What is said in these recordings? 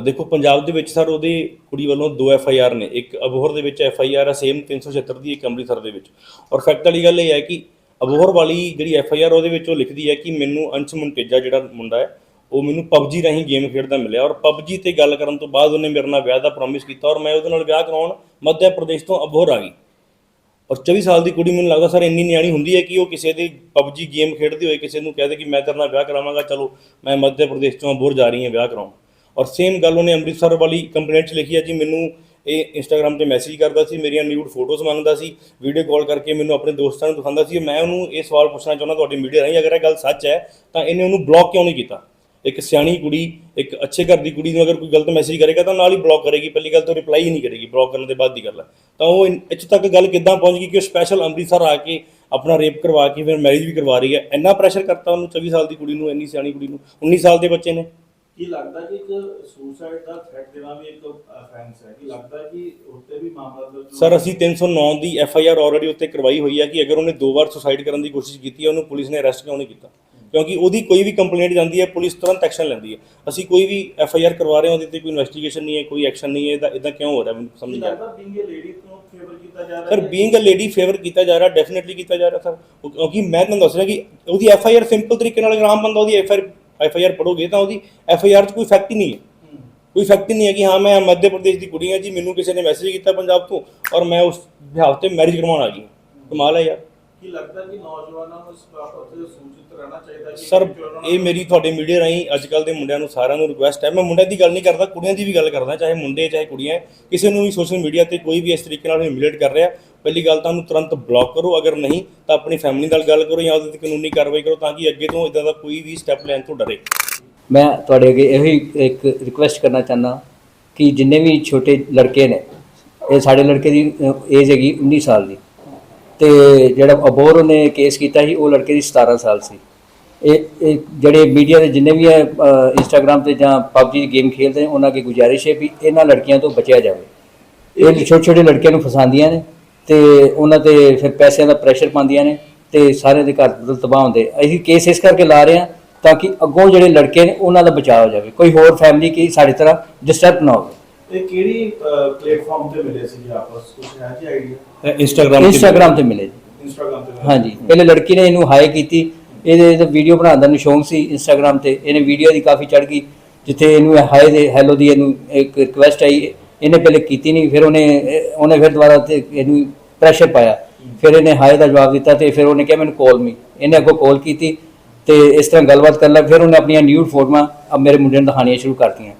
ਦੇਖੋ, ਪੰਜਾਬ ਦੇ ਵਿੱਚ ਸਰ ਉਹਦੇ ਕੁੜੀ ਵੱਲੋਂ ਦੋ ਐਫ ਆਈ ਆਰ ਨੇ, ਇੱਕ ਅਬੋਹਰ ਦੇ ਵਿੱਚ ਐਫ ਆਈ ਆਰ ਹੈ ਸੇਮ 376 ਦੀ, ਇੱਕ ਅੰਮ੍ਰਿਤਸਰ ਦੇ ਵਿੱਚ। ਔਰ ਫੈਕਟ ਵਾਲੀ ਗੱਲ ਇਹ ਹੈ ਕਿ ਅਬੋਹਰ ਵਾਲੀ ਜਿਹੜੀ ਐਫ ਆਈ ਆਰ ਉਹਦੇ ਵਿੱਚ ਉਹ ਲਿਖਦੀ ਹੈ ਕਿ ਮੈਨੂੰ ਅੰਸ਼ ਮੁੰਟੇਜਾ ਜਿਹੜਾ ਮੁੰਡਾ ਹੈ, ਉਹ ਮੈਨੂੰ ਪਬਜੀ ਰਾਹੀਂ ਗੇਮ ਖੇਡਦਾ ਮਿਲਿਆ। ਔਰ ਪਬਜੀ ਤੇ ਗੱਲ ਕਰਨ ਤੋਂ ਬਾਅਦ ਉਹਨੇ ਮੇਰੇ ਨਾਲ ਵਿਆਹ ਦਾ ਪ੍ਰੋਮਿਸ ਕੀਤਾ ਔਰ ਮੈਂ ਉਹਦੇ ਨਾਲ ਵਿਆਹ ਕਰਾਉਣ ਮੱਧ ਪ੍ਰਦੇਸ਼ ਤੋਂ ਅਬੋਹਰ ਆ ਗਈ। ਔਰ 24 ਸਾਲ ਦੀ ਕੁੜੀ ਮੈਨੂੰ ਲੱਗਦਾ ਸਰ ਇੰਨੀ ਨਿਆਣੀ ਹੁੰਦੀ ਹੈ ਕਿ ਉਹ ਕਿਸੇ ਦੀ ਪਬਜੀ ਗੇਮ ਖੇਡਦੀ ਹੋਏ ਕਿਸੇ ਨੂੰ ਕਹਦੇ ਕਿ ਮੈਂ ਤੇਰੇ ਨਾਲ ਵਿਆਹ ਕਰਾਵਾਂਗਾ, ਚਲੋ ਮੈਂ ਮੱਧ ਪ੍ਰਦੇਸ਼ ਤੋਂ ਅਬੋਹਰ ਜਾ ਰਹੀ ਹਾਂ, ਵਿਆਹ ਕਰਾਉਣ। ਔਰ ਸੇਮ ਗੱਲ ਉਹਨੇ ਅੰਮ੍ਰਿਤਸਰ ਵਾਲੀ ਕੰਪਲੇਂਟ 'ਚ ਲਿਖੀ ਹੈ ਜੀ, ਮੈਨੂੰ ਇਹ ਇੰਸਟਾਗ੍ਰam ਤੇ ਮੈਸੇਜ ਕਰਦਾ ਸੀ, ਮੇਰੀਆਂ ਨਿਊਡ ਫੋਟੋਜ਼ ਮੰਗਦਾ ਸੀ ਵੀਡੀਓ ਕਾਲ ਕਰਕੇ ਮੈਨੂੰ ਆਪਣੇ ਦੋਸਤਾਂ ਨੂੰ ਦਿਖਾਉਂਦਾ ਸੀ। ਮੈਂ ਉਹਨੂੰ ਇਹ ਸਵਾਲ ਪੁੱਛਣਾ ਚਾਹੁੰਦਾ ਤੁਹਾਡੀ ਮੀਡੀਆ ਰਾਹੀਂ, ਅਗਰ ਇਹ ਗੱਲ ਸੱਚ ਹੈ, ਤਾਂ ਇਹਨੇ ਉਹਨੂੰ ਬਲੌਕ ਕਿਉਂ ਨਹੀਂ ਕੀਤਾ? ਇੱਕ ਸਿਆਣੀ ਕੁੜੀ, ਇੱਕ ਅੱਛੇ ਘਰ ਦੀ ਕੁੜੀ ਨੂੰ ਅਗਰ ਕੋਈ ਗਲਤ ਮੈਸੇਜ ਕਰੇਗਾ, ਤਾਂ ਨਾਲ ਹੀ ਬਲੌਕ ਕਰੇਗੀ। ਪਹਿਲੀ ਗੱਲ ਤਾਂ ਰਿਪਲਾਈ ਹੀ ਨਹੀਂ ਕਰੇਗੀ ਬਲੌਕ ਕਰਨ ਦੇ ਬਾਅਦ ਦੀ ਗੱਲ ਹੈ ਤਾਂ ਉਹ ਇਨ- ਇੱਥੇ ਤੱਕ ਗੱਲ ਕਿੱਦਾਂ ਪਹੁੰਚ ਗਈ ਕਿ ਉਹ ਸਪੈਸ਼ਲ ਅੰਮ੍ਰਿਤਸਰ ਆ ਕੇ ਆਪਣਾ ਰੇਪ ਕਰਵਾ ਕੇ ਫਿਰ ਮੈਰਿਜ ਵੀ ਕਰਵਾ ਰਹੀ ਹੈ। ਇੰਨਾ ਪ੍ਰੈਸ਼ਰ ਕਰਤਾ ਉਹਨੂੰ 24 ਸਾਲ ਦੀ ਕੁੜੀ ਨੂੰ, ਇੰਨੀ ਸਿਆਣੀ ਕੁੜੀ ਨੂੰ 19 ਸਾਲ ਦੇ ਬੱਚੇ ਨੇ। ਕੀ ਲੱਗਦਾ ਕਿ ਇੱਕ ਸੁਸਾਈਡ ਦਾ ਥ੍ਰੈਟ ਦੇਣਾ ਵੀ ਇੱਕ ਅਫੈਂਸ ਹੈ? ਕਿ ਲੱਗਦਾ ਕਿ ਉੱਤੇ ਵੀ ਮਾਮਲਾ ਦਰਜ ਸਰ ਅਸੀਂ 309 ਦੀ ਐਫ ਆਈ ਆਰ ਆਲਰੇਡੀ ਉੱਤੇ ਕਰਵਾਈ ਹੋਈ ਹੈ ਕਿ ਅਗਰ ਉਹਨੇ ਦੋ ਵਾਰ ਸੁਸਾਈਡ ਕਰਨ ਦੀ ਕੋਸ਼ਿਸ਼ ਕੀਤੀ ਹੈ ਉਹਨੂੰ ਪੁਲਿਸ ਨੇ ਅਰੈਸਟ ਕਿਉਂ ਨਹੀਂ ਕੀਤਾ? ਕਿਉਂਕਿ ਉਹਦੀ ਕੋਈ ਵੀ ਕੰਪਲੇਂਟ ਜਾਂਦੀ ਹੈ ਪੁਲਿਸ ਤੁਰੰਤ ਐਕਸ਼ਨ ਲੈਂਦੀ ਹੈ। ਅਸੀਂ ਕੋਈ ਵੀ ਐਫ ਆਈ ਆਰ ਕਰਵਾ ਰਹੇ ਹਾਂ ਉਹਦੇ ਤੇ ਕੋਈ ਇਨਵੈਸਟੀਗੇਸ਼ਨ ਨਹੀਂ ਹੈ ਕੋਈ ਐਕਸ਼ਨ ਨਹੀਂ ਹੈ ਇਹਦਾ ਇਦਾਂ ਕਿਉਂ ਹੋ ਰਿਹਾ ਮੈਨੂੰ ਸਮਝ ਨਹੀਂ ਆ ਰਿਹਾ। ਏ ਲੇਡੀ ਤੋਂ ਫੇਵਰ ਕੀਤਾ ਜਾ ਰਿਹਾ sir? Being a lady favour ਕੀਤਾ ਜਾ ਰਿਹਾ ਡੈਫੀਨਿਟਲੀ ਕੀਤਾ ਜਾ ਰਿਹਾ ਸਰ ਕਿਉਂਕਿ ਮੈਂ ਤੁਹਾਨੂੰ ਦੱਸ ਰਿਹਾ ਕਿ ਉਹਦੀ ਐਫ ਆਈ ਆਰ ਸਿੰਪਲ ਤਰੀਕੇ ਨਾਲ ਆਮ ਬੰਦਾ ਉਹਦੀ F I F I R ਪੜੋਗੇ ਤਾਂ ਉਹਦੀ ਐਫ ਆਈ ਆਰ 'ਚ ਕੋਈ ਫੈਕਟ ਹੀ ਨਹੀਂ ਹੈ। ਕੋਈ ਫੈਕਟ ਹੀ ਨਹੀਂ ਹੈ ਕਿ ਹਾਂ ਮੈਂ ਮੱਧ ਪ੍ਰਦੇਸ਼ ਦੀ ਕੁੜੀ ਹਾਂ ਜੀ ਮੈਨੂੰ ਕਿਸੇ ਨੇ ਮੈਸੇਜ ਕੀਤਾ ਪੰਜਾਬ ਤੋਂ ਔਰ ਮੈਂ ਉਸ ਵਿਆਹ ਤੇ ਮੈਰਿਜ ਕਰਵਾਉਣ ਆ ਗਈ ਕਮਾਲ ਹੈ ਯਾਰ। ਕੀ ਲੱਗਦਾ ਕਿ ਨੌਜਵਾਨਾਂ ਨੂੰ ਇਸ ਬਾਬਤ ਸੂਚਿਤ ਰਹਿਣਾ ਚਾਹੀਦਾ ਕਿ ਸਰ ਇਹ ਮੇਰੀ ਤੁਹਾਡੇ ਮੀਡੀਆ ਰਾਹੀਂ ਅੱਜ ਕੱਲ ਦੇ ਮੁੰਡਿਆਂ ਨੂੰ ਸਾਰਿਆਂ ਨੂੰ ਰਿਕੁਐਸਟ ਹੈ। ਮੈਂ ਮੁੰਡਿਆਂ ਦੀ ਗੱਲ ਨਹੀਂ ਕਰਦਾ ਕੁੜੀਆਂ ਦੀ ਵੀ ਗੱਲ ਕਰਦਾ ਚਾਹੇ ਮੁੰਡੇ ਚਾਹੇ ਕੁੜੀਆਂ। ਕਿਸੇ ਨੂੰ ਵੀ ਸੋਸ਼ਲ ਮੀਡੀਆ ਤੇ ਕੋਈ ਵੀ ਇਸ ਤਰੀਕੇ ਨਾਲ ਹਿਮਿਲੇਟ ਕਰ ਰਿਹਾ ਪਹਿਲੀ ਗੱਲ ਤਾਂ ਉਹਨੂੰ ਤੁਰੰਤ ਬਲੌਕ ਕਰੋ ਅਗਰ ਨਹੀਂ ਤਾਂ ਆਪਣੀ ਫੈਮਿਲੀ ਨਾਲ ਗੱਲ ਕਰੋ ਜਾਂ ਉਹਦੇ ਤੇ ਕਾਨੂੰਨੀ ਕਾਰਵਾਈ ਕਰੋ ਤਾਂ ਕਿ ਅੱਗੇ ਤੋਂ ਇਦਾਂ ਦਾ ਕੋਈ ਵੀ ਸਟੈਪ ਲੈਣ ਤੋਂ ਡਰੇ। ਮੈਂ ਤੁਹਾਡੇ ਅੱਗੇ ਇਹੋ ਹੀ ਇੱਕ ਰਿਕੁਐਸਟ ਕਰਨਾ ਚਾਹੁੰਦਾ ਕਿ ਜਿੰਨੇ ਵੀ ਛੋਟੇ ਲੜਕੇ ਨੇ ਇਹ ਸਾਡੇ ਲੜਕੇ ਦੀ ਏਜ ਹੈਗੀ 19 ਸਾਲ ਦੀ। ਤੇ ਜਿਹੜਾ ਅਬੋਰ ਉਹਨੇ ਕੇਸ ਕੀਤਾ ਸੀ ਉਹ ਲੜਕੇ ਦੀ 17 ਸਾਲ ਸੀ। ਇਹ ਜਿਹੜੇ ਮੀਡੀਆ ਦੇ ਜਿੰਨੇ ਵੀ ਹੈ ਇੰਸਟਾਗ੍ਰam ਤੇ ਜਾਂ PUBG ਦੀ ਗੇਮ ਖੇਡਦੇ ਨੇ ਉਹਨਾਂ ਅੱਗੇ ਗੁਜ਼ਾਰਿਸ਼ ਹੈ ਵੀ ਇਹਨਾਂ ਲੜਕੀਆਂ ਤੋਂ ਬਚਿਆ ਜਾਵੇ। ਇਹ ਛੋਟੇ ਛੋਟੇ ਲੜਕਿਆਂ ਨੂੰ ਫਸਾਉਂਦੀਆਂ ਨੇ। ਤੇ ਉਹਨਾਂ ਤੇ ਫਿਰ ਪੈਸਿਆਂ ਦਾ ਪ੍ਰੈਸ਼ਰ ਪਾਉਂਦੀਆਂ ਨੇ ਤੇ ਸਾਰੇ ਦੇ ਘਰ ਤਬਾਹ ਹੁੰਦੇ। ਅਸੀਂ ਕੇਸ ਇਸ ਕਰਕੇ ਲਾ ਰਹੇ ਹਾਂ ਤਾਂ ਕਿ ਅੱਗੋਂ ਜਿਹੜੇ ਲੜਕੇ ਨੇ ਉਹਨਾਂ ਦਾ ਬਚਾਅ ਹੋ ਜਾਵੇ। ਕੋਈ ਹੋਰ ਫੈਮਿਲੀ ਕੀ ਸਾਡੀ ਤਰ੍ਹਾਂ ਡਿਸਟਰਬ ਨਾ ਹੋਵੇ। ਇਹ ਕਿਹੜੀ ਪਲੇਟਫਾਰਮ ਤੇ ਮਿਲੇ ਸੀ ਜੀ ਆਪਸ ਕੁਝ ਹੈ ਜੀ ਆਈਡੀਆ ਇੰਸਟਾਗ੍ਰam ਇੰਸਟਾਗ੍ਰam ਤੇ ਮਿਲੇ। ਜੀ। ਇੰਸਟਾਗ੍ਰam ਤੇ? ਹਾਂਜੀ। ਪਹਿਲੇ ਲੜਕੀ ਨੇ ਇਹਨੂੰ ਹਾਈ ਕੀਤੀ। ਇਹਦੇ ਤੇ ਵੀਡੀਓ ਬਣਾਉਣ ਦਾ ਨੂੰ ਸ਼ੌਂਕ ਸੀ ਇੰਸਟਾਗ੍ਰam ਤੇ। ਇਹਨੇ ਵੀਡੀਓ ਦੀ ਕਾਫੀ ਚੜ ਗਈ ਜਿੱਥੇ ਇਹਨੂੰ ਹਾਈ ਦੇ ਹੈਲੋ ਦੀ ਇਹਨੂੰ ਇੱਕ ਰਿਕੁਐਸਟ ਆਈ। ਇਹਨੇ ਪਹਿਲੇ ਕੀਤੀ ਨਹੀਂ ਫਿਰ ਉਹਨੇ ਇਹ- ਉਹਨੇ ਫਿਰ ਦੁਬਾਰਾ ਤੇ ਇਹਨੂੰ ਪ੍ਰੈਸ਼ਰ ਪਾਇਆ। ਫਿਰ ਇਹਨੇ ਹਾਈ ਦਾ ਜਵਾਬ ਦਿੱਤਾ ਤੇ ਫਿਰ ਉਹਨੇ ਕਿਹਾ ਮੈਨੂੰ ਕਾਲ ਮੀ ਇਹਨੇ ਅੱਗੋਂ ਕਾਲ ਕੀਤੀ ਤੇ ਇਸ ਤਰ੍ਹਾਂ ਗੱਲਬਾਤ ਕਰਨ ਲੱਗ ਫਿਰ ਉਹਨੇ ਆਪਣੀਆਂ ਨਿਊਡ ਫੋਟੋਆਂ ਅਬ ਮੇਰੇ ਮੁੰਡੇ ਨੂੰ ਦਿਖਾਉਣੀਆਂ ਸ਼ੁਰੂ ਕਰਤੀਆਂ।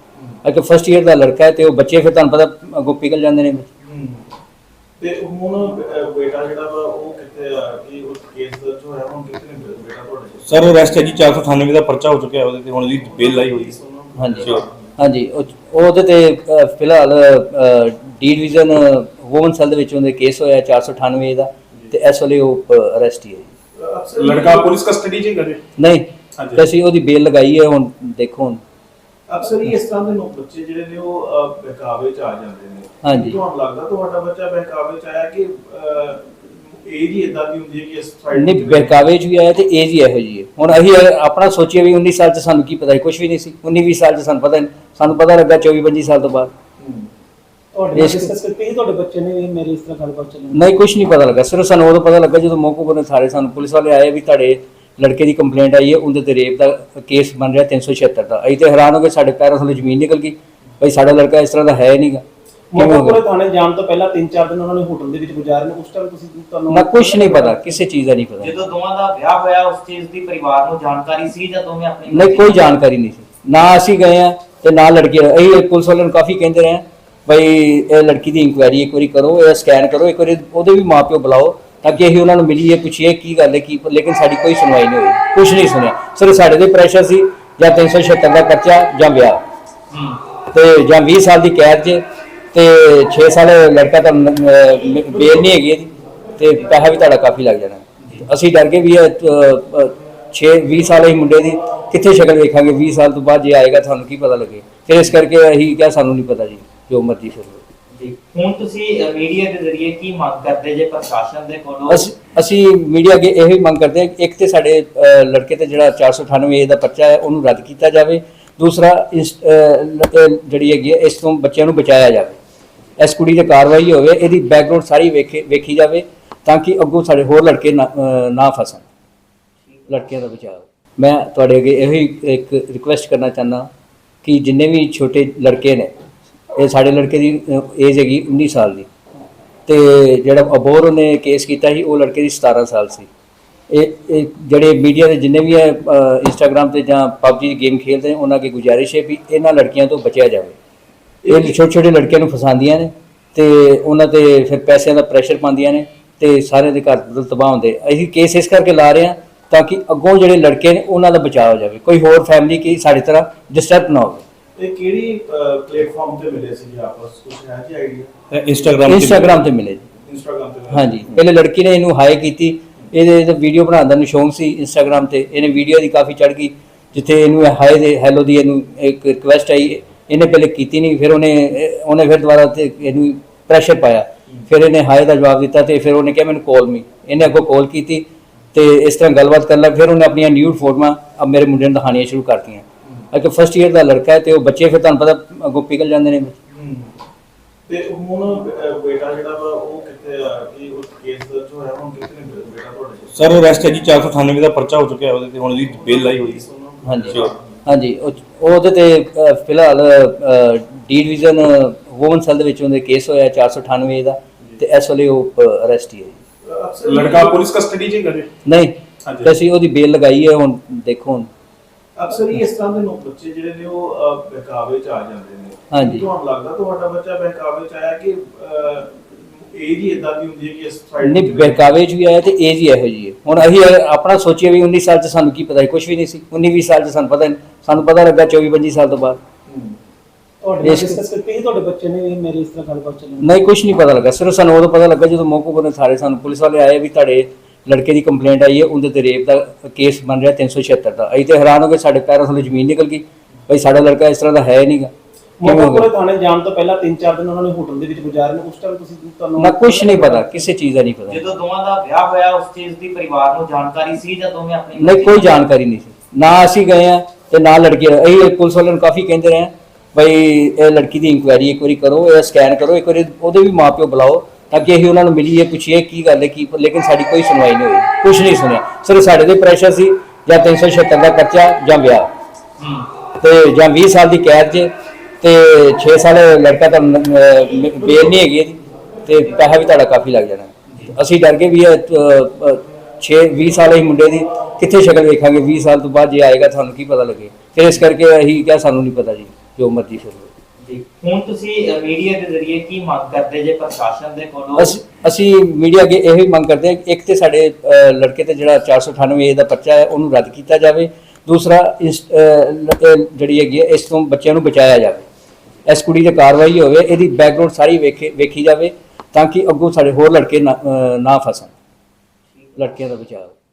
ਅੱਗੇ ਫਸਟ ਈਅਰ ਦਾ ਲੜਕਾ ਹੈ ਤੇ ਉਹ ਬੱਚੇ ਫਿਰ ਤੁਹਾਨੂੰ ਪਤਾ ਅੱਗੋਂ ਪਿਘਲ ਜਾਂਦੇ ਨੇ ਹੂੰ। ਤੇ ਹੁਣ ਅਹ, ਬੇਟਾ ਜਿਹੜਾ ਵਾ ਉਹ ਕਿੱਥੇ ਆ? ਕਿ ਉਸ ਕੇਸ ਦਰਜ ਹੋਇਆ ਹੁਣ ਕਿੱਥੇ ਨੇ ਬੇਟਾ ਤੁਹਾਡੇ? ਸਰ ਉਹ ਰੈਸਟ ਹੈ ਜੀ 498 ਦਾ ਪਰਚਾ ਹੋ ਚੁੱਕਿਆ ਉਹਦੇ ਤੇ ਹੁਣ ਉਹਦੀ ਬੇਲ ਲਾਈ ਹੋਈ। ਹੈ ਹਾਂਜੀ। Sure. ਹਾਂਜੀ ਉਹ- ਉਹਦੇ ਤੇ ਅ, ਫਿਲਹਾਲ ਡੀ ਡਿਵੀਜ਼ਨ ਵੂਮਨ ਸੈੱਲ ਦੇ ਵਿੱਚ ਉਹਦੇ ਕੇਸ ਹੋਇਆ 498 ਦਾ ਤੇ ਇਸ ਵੇਲੇ ਉਹ ਅਰੈਸਟ ਹੀ ਹੈ ਜੀ। ਲੜਕਾ ਪੁਲਿਸ ਕਸਟਡੀ 'ਚ ਹੀ ਕਰੇ ਨਹੀਂ ਹਾਂਜੀ। ਤੇ ਅਸੀਂ ਉਹਦੀ ਬੇਲ ਲਗਾਈ ਹੈ ਹੁਣ ਦੇਖੋ ਹੁਣ ਅਕਸਰ ਹੀ ਇਸ ਤਰ੍ਹਾਂ ਦੇ ਲੋਕ ਬੱਚੇ ਜਿਹੜੇ ਨੇ ਉਹ ਅਹ, ਬਹਿਕਾਵੇ ਚ ਆ ਜਾਂਦੇ ਨੇ ਹਾਂਜੀ। ਤੁਹਾਨੂੰ ਲੱਗਦਾ ਤੁਹਾਡਾ ਬੱਚਾ ਬਹਿਕਾਵੇ ਚ ਆਇਆ ਕਿ ਏਜ ਹੀ ਇਦਾਂ ਦੀ ਹੁੰਦੀ ਹੈ ਕਿ ਇਸ ਸਾਈਡ ਨਹੀਂ ਬਹਿਕਾਵੇ ਚ ਵੀ ਆਇਆ ਤੇ ਏਜ ਹੀ ਇਹੋ ਜੀ ਹੈ। ਹੁਣ ਅਸੀਂ ਆਪਣਾ ਸੋਚੀਏ ਵੀ 19 ਸਾਲ ਚ ਸਾਨੂੰ ਕੀ ਪਤਾ ਹੈ ਕੁਝ ਵੀ ਨਹੀਂ ਸੀ। 19 20 ਸਾਲ ਚ ਸਾਨੂੰ ਪਤਾ ਨਹੀਂ ਸਾਨੂੰ ਪਤਾ ਲੱਗਾ 24 25 ਸਾਲ ਤੋਂ ਬਾਅਦ। ਤੁਹਾਡੇ ਨਾਲ ਇਸ- ਡਿਸਕਸ ਕਰਕੇ ਹੀ ਤੁਹਾਡੇ ਬੱਚੇ ਨੇ ਮੇਰੀ ਇਸ ਤਰ੍ਹਾਂ ਗੱਲਬਾਤ ਚੱਲਣੀ ਨਹੀਂ ਕੁਝ ਨਹੀਂ ਪਤਾ ਲੱਗਾ। ਸਿਰਫ ਸਾਨੂੰ ਉਦੋਂ ਪਤਾ ਲੱਗਾ ਜਦੋਂ ਮੌਕੇ ਕੋਲ ਸਾਰੇ ਸਾਨੂੰ ਪੁਲਿਸ ਵਾਲੇ ਆਏ ਵੀ ਤੁਹਾਡੇ ਲੜਕੇ ਦੀ ਕੰਪਲੇਂਟ ਆਈ ਹੈ ਉਹਦੇ ਤੇ ਰੇਪ ਦਾ ਕੇਸ ਬਣ ਰਿਹਾ 376 ਦਾ। ਅਸੀਂ ਤੇ ਹੈਰਾਨ ਹੋ ਗਏ ਸਾਡੇ ਪੈਰਾਂ ਥੱਲੇ ਜ਼ਮੀਨ ਨਿਕਲ ਗਈ। ਭਾਈ ਸਾਡਾ ਲੜਕਾ ਇਸ ਤਰ੍ਹਾਂ ਦਾ ਹੈ ਨਹੀਂਗਾ। ਗਿਆ ਥਾਣੇ ਜਾਣ ਤੋਂ ਪਹਿਲਾਂ 3-4 ਦਿਨ ਉਹਨਾਂ ਨੇ ਹੋਟਲ ਦੇ ਵਿੱਚ ਗੁਜ਼ਾਰੇ ਨੇ ਉਸ ਟਾਈਮ ਤੁਸੀਂ ਤੁਹਾਨੂੰ ਨਾ ਕੁਝ ਨਹੀਂ ਪਤਾ। ਕਿਸੇ ਚੀਜ਼ ਦਾ ਨਹੀਂ ਪਤਾ। ਜਦੋਂ ਦੋਵਾਂ ਦਾ ਵਿਆਹ ਹੋਇਆ ਉਸ ਚੀਜ਼ ਦੀ ਪਰਿਵਾਰ ਨੂੰ ਜਾਣਕਾਰੀ ਸੀ ਜਾਂ ਦੋਵੇਂ ਆਪਣੀ ਨਹੀਂ ਕੋਈ ਜਾਣਕਾਰੀ ਨਹੀਂ ਸੀ। ਨਾ ਅਸੀਂ ਗਏ ਆ ਤੇ ਨਾ ਲੜਕੀ ਅਸੀਂ ਪੁਲਿਸ ਵਾਲਿਆਂ ਨੂੰ ਕਾਫੀ ਕਹਿੰਦੇ ਰਹੇ ਹਾਂ, ਬਈ ਇਹ ਲੜਕੀ ਦੀ ਇਨਕੁਆਇਰੀ ਇੱਕ ਵਾਰੀ ਕਰੋ ਇਹ ਸਕੈਨ ਕਰੋ ਇੱਕ ਵਾਰੀ ਉਹਦੇ ਵੀ ਮਾਪਿਓ ਬੁਲਾਓ ਤਾਂ ਕਿ ਅਸੀਂ ਉਹਨਾਂ ਨੂੰ ਮਿਲੀਏ ਪੁੱਛੀਏ ਕੀ ਗੱਲ ਹੈ ਕੀ ਲੇਕਿਨ ਸਾਡੀ ਕੋਈ ਸੁਣਵਾਈ ਨਹੀਂ ਹੋਈ। ਕੁਝ ਨਹੀਂ ਸੁਣਿਆ। ਸਿਰਫ ਸਾਡੇ ਦੇ ਪ੍ਰੈਸ਼ਰ ਸੀ ਜਾਂ 376 ਦਾ ਖਰਚਾ ਜਾਂ ਵਿਆਹ। ਤੇ ਜਾਂ 20 ਸਾਲ ਦੀ ਕੈਦ 'ਚ ਤੇ 6 ਸਾਲ ਲੜਕਾ ਤਾਂ ਬੇਲ ਨਹੀਂ ਹੈਗੀ ਇਹਦੀ ਤੇ ਪੈਸਾ ਵੀ ਤੁਹਾਡਾ ਕਾਫੀ ਲੱਗ ਜਾਣਾ। ਅਸੀਂ ਡਰ ਗਏ ਵੀ 6 20 ਸਾਲ ਹੀ ਮੁੰਡੇ ਦੀ ਕਿੱਥੇ ਸ਼ਕਲ ਵੇਖਾਂਗੇ 20 ਸਾਲ ਤੋਂ ਬਾਅਦ ਜੇ ਆਏਗਾ ਤੁਹਾਨੂੰ ਕੀ ਪਤਾ ਲੱਗੇ। ਫਿਰ ਇਸ ਕਰਕੇ ਅਸੀਂ ਕਿਹਾ ਸਾਨੂੰ ਨਹੀਂ ਪਤਾ ਜੀ ਜੋ ਮਰਜ਼ੀ ਫਿਰ। ਜੀ ਹੁਣ ਤੁਸੀਂ ਮੀਡੀਆ ਦੇ ਜ਼ਰੀਏ ਕੀ ਮੰਗ ਕਰਦੇ ਜੇ ਪ੍ਰਸ਼ਾਸਨ ਦੇ ਕੋਲੋਂ? ਅਸੀਂ ਮੀਡੀਆ ਅੱਗੇ ਇਹ ਮੰਗ ਕਰਦੇ ਹਾਂ ਇੱਕ ਤੇ ਸਾਡੇ ਲੜਕੇ ਤੇ ਜਿਹੜਾ 498 ਏ ਦਾ ਪਰਚਾ ਹੈ ਉਹਨੂੰ ਰੱਦ ਕੀਤਾ ਜਾਵੇ। ਦੂਸਰਾ ਇਸ ਜਿਹੜੀ ਹੈਗੀ ਇਸ ਤੋਂ ਬੱਚਿਆਂ ਨੂੰ ਬਚਾਇਆ ਜਾਵੇ। ਇਸ ਕੁੜੀ ਤੇ ਕਾਰਵਾਈ ਹੋਵੇ, ਇਹਦੀ ਬੈਕਗ੍ਰਾਉਂਡ ਸਾਰੀ ਵੇਖੇ, ਵੇਖੀ ਜਾਵੇ ਤਾਂ ਕਿ ਅੱਗੋਂ ਸਾਡੇ ਹੋਰ ਲੜਕੇ ਨਾ ਨਾ ਫਸਣ। ਲੜਕਿਆਂ ਦਾ ਬਚਾਅ ਮੈਂ ਤੁਹਾਡੇ ਅੱਗੇ ਇਹੀ ਇੱਕ ਰਿਕੁਐਸਟ ਕਰਨਾ ਚਾਹੁੰਦਾ ਕਿ ਜਿੰਨੇ ਵੀ ਛੋਟੇ ਲੜਕੇ ਨੇ, ਇਹ ਸਾਡੇ ਲੜਕੇ ਦੀ ਏਜ ਹੈਗੀ 19 ਸਾਲ ਦੀ। ਤੇ ਜਿਹੜਾ ਅਬੋਰ ਉਹਨੇ ਕੇਸ ਕੀਤਾ ਸੀ, ਉਹ ਲੜਕੇ ਦੀ 17 ਸਾਲ ਸੀ। ਇਹ ਇਹ ਜਿਹੜੇ ਮੀਡੀਆ ਦੇ ਜਿੰਨੇ ਵੀ ਹੈ ਇੰਸਟਾਗ੍ਰam ਤੇ ਜਾਂ PUBG ਦੀ ਗੇਮ ਖੇਡਦੇ ਉਹਨਾਂ ਅੱਗੇ ਗੁਜ਼ਾਰਿਸ਼ ਹੈ ਵੀ ਇਹਨਾਂ ਲੜਕੀਆਂ ਤੋਂ ਬਚਿਆ ਜਾਵੇ। ਇਹ ਛੋਟੇ ਛੋਟੇ ਲੜਕਿਆਂ ਨੂੰ ਫਸਾਉਂਦੀਆਂ ਨੇ ਤੇ ਉਹਨਾਂ ਤੇ ਫਿਰ ਪੈਸਿਆਂ ਦਾ ਪ੍ਰੈਸ਼ਰ ਪਾਉਂਦੀਆਂ ਨੇ ਤੇ ਸਾਰਿਆਂ ਦੇ ਘਰ ਬਦਲ ਤਬਾਹ ਹੁੰਦੇ। ਅਸੀਂ ਕੇਸ ਇਸ ਕਰਕੇ ਲਾ ਰਹੇ ਹਾਂ ਤਾਂ ਕਿ ਅੱਗੋਂ ਜਿਹੜੇ ਲੜਕੇ ਨੇ ਉਹਨਾਂ ਦਾ ਬਚਾਅ ਹੋ ਜਾਵੇ। ਕੋਈ ਹੋਰ ਫੈਮਿਲੀ ਕੀ ਸਾਡੀ ਤਰ੍ਹਾਂ ਡਿਸਟਰਬ ਨਾ ਹੋਵੇ। ਇਹ ਕਿਹੜੀ ਪਲੇਟਫਾਰਮ ਤੇ ਮਿਲੇ ਸੀ ਜੀ ਆਪਸ? ਕੁਝ ਹੈ ਜੀ ਆਈਡੀਆ ਇੰਸਟਾਗ੍ਰam ਇੰਸਟਾਗ੍ਰam ਤੇ ਮਿਲੇ। ਜੀ। ਇੰਸਟਾਗ੍ਰਾਮ ਤੇ? ਹਾਂਜੀ। ਪਹਿਲੇ ਲੜਕੀ ਨੇ ਇਹਨੂੰ ਹਾਈ ਕੀਤੀ। ਇਹਦੇ ਤੇ ਵੀਡੀਓ ਬਣਾਉਣ ਦਾ ਨੂੰ ਸ਼ੌਂਕ ਸੀ ਇੰਸਟਾਗ੍ਰam ਤੇ। ਇਹਨੇ ਵੀਡੀਓ ਦੀ ਕਾਫੀ ਚੜ ਗਈ ਜਿੱਥੇ ਇਹਨੂੰ ਹਾਈ ਦੇ ਹੈਲੋ ਦੀ ਇਹਨੂੰ ਇੱਕ ਰਿਕੁਐਸਟ ਆਈ। ਇਹਨੇ ਪਹਿਲੇ ਕੀਤੀ ਨਹੀਂ ਫਿਰ ਉਹਨੇ ਉਹਨੇ ਫਿਰ ਦੁਬਾਰਾ ਤੇ ਇਹਨੂੰ ਪ੍ਰੈਸ਼ਰ ਪਾਇਆ। ਫਿਰ ਇਹਨੇ ਹਾਈ ਦਾ ਜਵਾਬ ਦਿੱਤਾ ਤੇ ਫਿਰ ਉਹਨੇ ਕਿਹਾ ਮੈਨੂੰ ਕਾਲ ਮੀ ਇਹਨੇ ਅੱਗੋਂ ਕਾਲ ਕੀਤੀ ਤੇ ਇਸ ਤਰ੍ਹਾਂ ਗੱਲਬਾਤ ਕਰ ਲੱਗ ਫਿਰ ਉਹਨੇ ਆਪਣੀਆਂ ਨਿਊਡ ਫੋਟੋਆਂ ਅਬ ਮੇਰੇ ਮੁੰਡੇ ਨੂੰ ਦਿਖਾਉਣੀਆਂ ਸ਼ੁਰੂ ਕਰਤੀਆਂ। ਅਗੇ ਫਸਟ ਈਅਰ ਦਾ ਲੜਕਾ ਹੈ ਤੇ ਉਹ ਬੱਚੇ ਫਿਰ ਤੁਹਾਨੂੰ ਪਤਾ ਅੱਗੋਂ ਪਿਘਲ ਜਾਂਦੇ ਨੇ। ਹੂੰ। ਤੇ ਹੁਣ ਬੇਟਾ ਜਿਹੜਾ ਵਾ ਉਹ ਕਿੱਥੇ ਆ? ਕਿ ਉਸ ਕੇਸ ਦਰਜ ਹੋਇਆ? ਹੁਣ ਕਿੱਥੇ ਬੇਟਾ ਤੁਹਾਡੇ? ਸਰ ਉਹ ਰੈਸਟ ਹੈ ਜੀ 498 ਦਾ ਪਰਚਾ ਹੋ ਚੁੱਕਿਆ ਉਹਦੇ ਤੇ ਹੁਣ ਉਹਦੀ ਬੇਲ ਲਾਈ ਹੋਈ। ਹੈ ਹਾਂਜੀ. ਹਾਂਜੀ ਉਹ ਉਹ ਉਹਦੇ ਤੇ ਅ, ਫਿਲਹਾਲ ਡੀ ਡਿਵੀਜ਼ਨ ਵੂਮਨ ਸੈੱਲ ਦੇ ਵਿੱਚ ਉਹਦੇ ਕੇਸ ਹੋਇਆ 498 ਦਾ ਤੇ ਇਸ ਵੇਲੇ ਉਹ ਅਰੈਸਟ ਹੀ ਹੈ ਲੜਕਾ ਪੁਲਿਸ ਕਸਟਡੀ 'ਚ ਹੈਗਾ ਜੀ ਨਹੀਂ ਹਾਂਜੀ। ਤੇ ਅਸੀਂ ਉਹਦੀ ਬੇਲ ਲਗਾਈ ਹੈ ਹੁਣ ਦੇਖੋ ਹੁਣ ਅਕਸਰ ਹੀ ਇਸ ਤਰ੍ਹਾਂ ਦੇ ਲੋਕ ਬੱਚੇ ਜਿਹੜੇ ਨੇ ਉਹ ਅਹ, ਬਹਿਕਾਵੇ ਚ ਆ ਜਾਂਦੇ ਨੇ ਹਾਂਜੀ। ਤੁਹਾਨੂੰ ਲੱਗਦਾ ਤੁਹਾਡਾ ਬੱਚਾ ਬਹਿਕਾਵੇ ਚ ਆਇਆ ਕਿ ਏਜ ਹੀ ਇਦਾਂ ਦੀ ਹੁੰਦੀ ਹੈ ਕਿ ਇਸ ਸਾਈਡ ਨਹੀਂ ਬਹਿਕਾਵੇ ਚ ਵੀ ਆਇਆ ਤੇ ਏਜ ਹੀ ਇਹੋ ਜੀ ਹੈ। ਹੁਣ ਅਸੀਂ ਆਪਣਾ ਸੋਚੀਏ ਵੀ 19 ਸਾਲ ਚ ਸਾਨੂੰ ਕੀ ਪਤਾ ਸੀ ਕੁਝ ਵੀ ਨਹੀਂ ਸੀ। 19 20 ਸਾਲ ਚ ਸਾਨੂੰ ਪਤਾ ਨਹੀਂ ਸਾਨੂੰ ਪਤਾ ਲੱਗਾ 24 25 ਸਾਲ ਤੋਂ ਬਾਅਦ। ਤੁਹਾਡੇ ਨਾਲ ਇਸ- ਡਿਸਕਸ ਕਰਕੇ ਤੁਹਾਡੇ ਬੱਚੇ ਨੇ ਮੇਰੇ ਇਸ ਤਰ੍ਹਾਂ ਗੱਲਬਾਤ ਚੱਲਣੀ ਨਹੀਂ ਕੁਝ ਨਹੀਂ ਪਤਾ ਲੱਗਾ। ਸਿਰਫ ਸਾਨੂੰ ਉਦੋਂ ਪਤਾ ਲੱਗਾ ਜਦੋਂ ਮੌਕੇ ਕੋਲ ਸਾਰੇ ਸਾਨੂੰ ਪੁਲਿਸ ਵਾਲੇ ਆਏ ਵੀ ਤੁਹਾਡੇ ਲੜਕੇ ਦੀ ਕੰਪਲੇਂਟ ਆਈ ਹੈ ਉਹਦੇ ਤੇ ਰੇਪ ਦਾ ਕੇਸ ਬਣ ਰਿਹਾ 376 ਦਾ। ਅਸੀਂ ਤੇ ਹੈਰਾਨ ਹੋ ਗਏ ਸਾਡੇ ਪੈਰਾਂ ਥੱਲੇ ਜ਼ਮੀਨ ਨਿਕਲ ਗਈ। ਭਈ ਸਾਡਾ ਲੜਕਾ ਇਸ ਤਰ੍ਹਾਂ ਦਾ ਹੈ ਨਹੀਂਗਾ। ਕੋਲੇ ਥਾਣੇ ਜਾਣ ਤੋਂ ਪਹਿਲਾਂ 3-4 ਦਿਨ ਉਹਨਾਂ ਨੇ ਹੋਟਲ ਦੇ ਵਿੱਚ ਗੁਜ਼ਾਰੇ ਨੇ ਉਸ ਟਾਈਮ ਤੁਸੀਂ ਤੁਹਾਨੂੰ ਨਾ ਕੁਝ ਨਹੀਂ ਪਤਾ ਕਿਸੇ ਚੀਜ਼ ਦਾ ਨਹੀਂ ਪਤਾ। ਜਦੋਂ ਦੋਵਾਂ ਦਾ ਵਿਆਹ ਹੋਇਆ ਉਸ ਚੀਜ਼ ਦੀ ਪਰਿਵਾਰ ਨੂੰ ਜਾਣਕਾਰੀ ਸੀ ਜਾਂ ਦੋਵੇਂ ਆਪਣੀ ਨਹੀਂ ਕੋਈ ਜਾਣਕਾਰੀ ਨਹੀਂ ਸੀ। ਨਾ ਅਸੀਂ ਗਏ ਆ ਤੇ ਨਾ ਲੜਕੀ ਅਸੀਂ ਪੁਲਿਸ ਵਾਲਿਆਂ ਨੂੰ ਕਾਫੀ ਕਹਿੰਦੇ ਰਹੇ ਭਈ ਇਹ ਲੜਕੀ ਦੀ ਇਨਕੁਆਇਰੀ ਇੱਕ ਵਾਰੀ ਕਰੋ ਇਹ ਸਕੈਨ ਕਰੋ ਇੱਕ ਵਾਰੀ ਉਹਦੇ ਵੀ ਮਾਪਿਓ ਬੁਲਾਓ ਤਾਂ ਕਿ ਅਸੀਂ ਉਹਨਾਂ ਨੂੰ ਮਿਲੀਏ ਪੁੱਛੀਏ ਕੀ ਗੱਲ ਹੈ ਕੀ ਲੇਕਿਨ ਸਾਡੀ ਕੋਈ ਸੁਣਵਾਈ ਨਹੀਂ ਹੋਈ ਕੁਝ ਨਹੀਂ ਸੁਣਿਆ। ਸਿਰਫ ਸਾਡੇ ਤੇ ਪ੍ਰੈਸ਼ਰ ਸੀ ਜਾਂ 376 ਦਾ ਖਰਚਾ ਜਾਂ ਵਿਆਹ। ਤੇ ਜਾਂ 20 ਸਾਲ ਦੀ ਕੈਦ 'ਚ ਤੇ 6 ਸਾਲ ਲੜਕਾ ਤਾਂ ਬੇਲ ਨਹੀਂ ਹੈਗੀ ਇਹਦੀ ਤੇ ਪੈਸਾ ਵੀ ਤੁਹਾਡਾ ਕਾਫੀ ਲੱਗ ਜਾਣਾ। ਅਸੀਂ ਡਰ ਗਏ ਵੀ ਇਹ 6 20 ਸਾਲ ਹੀ ਮੁੰਡੇ ਦੀ ਕਿੱਥੇ ਸ਼ਕਲ ਵੇਖਾਂਗੇ 20 ਸਾਲ ਤੋਂ ਬਾਅਦ ਜੇ ਆਏਗਾ ਤੁਹਾਨੂੰ ਕੀ ਪਤਾ ਲੱਗੇ। ਫਿਰ ਇਸ ਕਰਕੇ ਅਸੀਂ ਕਿਹਾ ਸਾਨੂੰ ਨਹੀਂ ਪਤਾ ਜੀ ਜੋ ਮਰਜ਼ੀ ਫਿਰ। ਜੀ ਹੁਣ ਤੁਸੀਂ ਮੀਡੀਆ ਦੇ ਜ਼ਰੀਏ ਕੀ ਮੰਗ ਕਰਦੇ ਜੇ ਪ੍ਰਸ਼ਾਸਨ ਦੇ ਕੋਲੋਂ? ਅਸੀਂ ਮੀਡੀਆ ਅੱਗੇ ਇਹੋ ਮੰਗ ਕਰਦੇ ਹਾਂ ਇੱਕ ਤੇ ਸਾਡੇ ਲੜਕੇ ਤੇ ਜਿਹੜਾ 498 ਏ ਦਾ ਪਰਚਾ ਹੈ ਉਹਨੂੰ ਰੱਦ ਕੀਤਾ ਜਾਵੇ। ਦੂਸਰਾ ਇਸ ਜਿਹੜੀ ਹੈਗੀ ਇਸ ਤੋਂ ਬੱਚਿਆਂ ਨੂੰ ਬਚਾਇਆ ਜਾਵੇ। ਇਸ ਕੁੜੀ ਤੇ ਕਾਰਵਾਈ ਹੋਵੇ ਇਹਦੀ ਬੈਕਗ੍ਰਾਉਂਡ ਸਾਰੀ ਵੇਖੇ ਵੇਖੀ ਜਾਵੇ ਤਾਂ ਕਿ ਅੱਗੋਂ ਸਾਡੇ ਹੋਰ ਲੜਕੇ ਨਾ ਅਹ, ਨਾ ਫਸਣ। ਲੜਕਿਆਂ ਦਾ ਬਚਾਅ